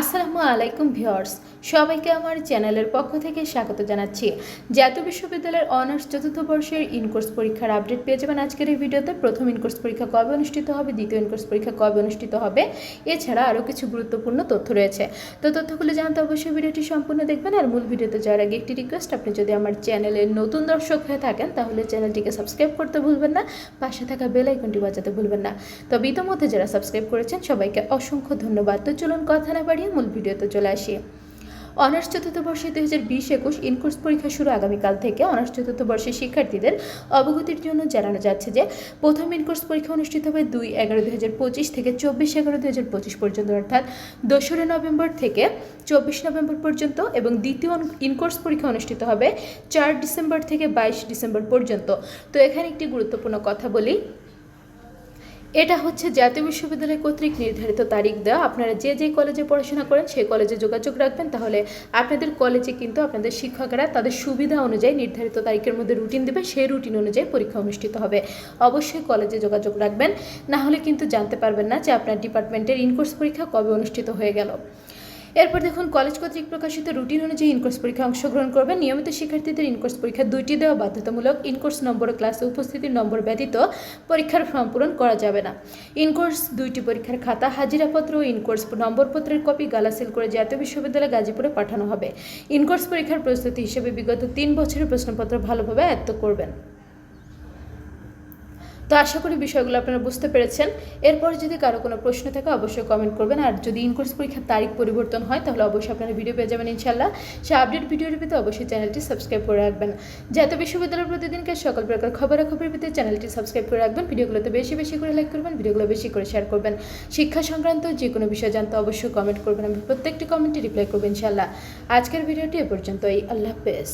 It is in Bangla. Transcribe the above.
আসসালামু আলাইকুম ভিউয়ার্স, সবাইকে আমার চ্যানেলের পক্ষ থেকে স্বাগত জানাচ্ছি। জাতীয় বিশ্ববিদ্যালয়ের অনার্স চতুর্থ বর্ষের ইনকোর্স পরীক্ষার আপডেট পেয়ে যাবেন আজকের এই ভিডিওতে। প্রথম ইনকোর্স পরীক্ষা কবে অনুষ্ঠিত হবে, দ্বিতীয় ইনকোর্স পরীক্ষা কবে অনুষ্ঠিত হবে, এছাড়া আরও কিছু গুরুত্বপূর্ণ তথ্য রয়েছে। তো তথ্যগুলো জানতে অবশ্যই ভিডিওটি সম্পূর্ণ দেখবেন, আর মূল ভিডিওতে যাওয়ার আগে একটি রিকোয়েস্ট আপনি যদি আমার চ্যানেলের নতুন দর্শক হয়ে থাকেন, তাহলে চ্যানেলটিকে সাবস্ক্রাইব করতে ভুলবেন না, পাশে থাকা বেল আইকনটি বাজাতে ভুলবেন না। তবে ইতোমধ্যে যারা সাবস্ক্রাইব করেছেন, সবাইকে অসংখ্য ধন্যবাদ। তো চলুন কথা না বাড়িয়ে মূল ভিডিওতে চলে আসি। অনার্স চতুর্থ বর্ষে দুই হাজার বিশ একুশ ইনকোর্স পরীক্ষা শুরু আগামীকাল থেকে অনার্স চতুর্থ বর্ষের শিক্ষার্থীদের অবগতির জন্য জানানো যাচ্ছে যে, প্রথম ইনকোর্স পরীক্ষা অনুষ্ঠিত হবে দুই এগারো দুই হাজার পঁচিশ থেকে চব্বিশ এগারো দুই হাজার পঁচিশ পর্যন্ত, অর্থাৎ দোসরা নভেম্বর থেকে চব্বিশ নভেম্বর পর্যন্ত এবং দ্বিতীয় ইনকোর্স পরীক্ষা অনুষ্ঠিত হবে চার ডিসেম্বর থেকে বাইশ ডিসেম্বর পর্যন্ত। তো এখানে একটি গুরুত্বপূর্ণ কথা বলি। এটা হচ্ছে জাতীয় বিশ্ববিদ্যালয় কর্তৃক নির্ধারিত তারিখ দেওয়া। আপনারা যে যে কলেজে পড়াশোনা করেন, সেই কলেজে যোগাযোগ রাখবেন। তাহলে আপনাদের কলেজে কিন্তু আপনাদের শিক্ষকরা তাদের সুবিধা অনুযায়ী নির্ধারিত তারিখের মধ্যে রুটিন দেবে। সেই রুটিন অনুযায়ী পরীক্ষা অনুষ্ঠিত হবে। অবশ্যই কলেজে যোগাযোগ রাখবেন। না হলে কিন্তু জানতে পারবেন না যে আপনার ডিপার্টমেন্টের ইনকোর্স পরীক্ষা কবে অনুষ্ঠিত হয়ে গেল। এরপর দেখুন কলেজ কর্তৃক প্রকাশিত রুটিন অনুযায়ী ইনকোর্স পরীক্ষায় অংশগ্রহণ করবেন। নিয়মিত শিক্ষার্থীদের ইনকোর্স পরীক্ষা দুইটি দেওয়া বাধ্যতামূলক। ইনকোর্স নম্বর ক্লাসে উপস্থিতির নম্বর ব্যতীত পরীক্ষার ফর্ম পূরণ করা যাবে না। ইনকোর্স দুইটি পরীক্ষার খাতা, হাজিরাপত্র ও ইনকোর্স নম্বরপত্রের কপি গালাসিল করে জাতীয় বিশ্ববিদ্যালয় গাজীপুরে পাঠানো হবে। ইনকোর্স পরীক্ষার প্রস্তুতি হিসেবে বিগত তিন বছরের প্রশ্নপত্র ভালোভাবে আয়ত্ত করবেন। তো আশা করি বিষয়গুলো আপনারা বুঝতে পেরেছেন। এরপর যদি কারও কোনো প্রশ্ন থাকে, অবশ্যই কমেন্ট করবেন। আর যদি ইনকোর্স পরীক্ষার তারিখ পরিবর্তন হয়, তাহলে অবশ্যই আপনারা ভিডিও পেয়ে যাবেন ইনশাল্লাহ সে আপডেট ভিডিওর পেতে অবশ্যই চ্যানেলটি সাবস্ক্রাইব করে রাখবেন। জাতীয় বিশ্ববিদ্যালয়ের প্রতিদিনকে সকল প্রকার খবরাখবর পেতে চ্যানেলটি সাবস্ক্রাইব করে রাখবেন। ভিডিওগুলোতে বেশি বেশি করে লাইক করবেন, ভিডিওগুলো বেশি করে শেয়ার করবেন। শিক্ষা সংক্রান্ত যে কোনো বিষয় জানতে অবশ্যই কমেন্ট করবেন। আমি প্রত্যেকটি কমেন্টে রিপ্লাই করব ইনশাল্লাহ আজকের ভিডিওটি এ পর্যন্তই। আল্লাহ হাফেজ।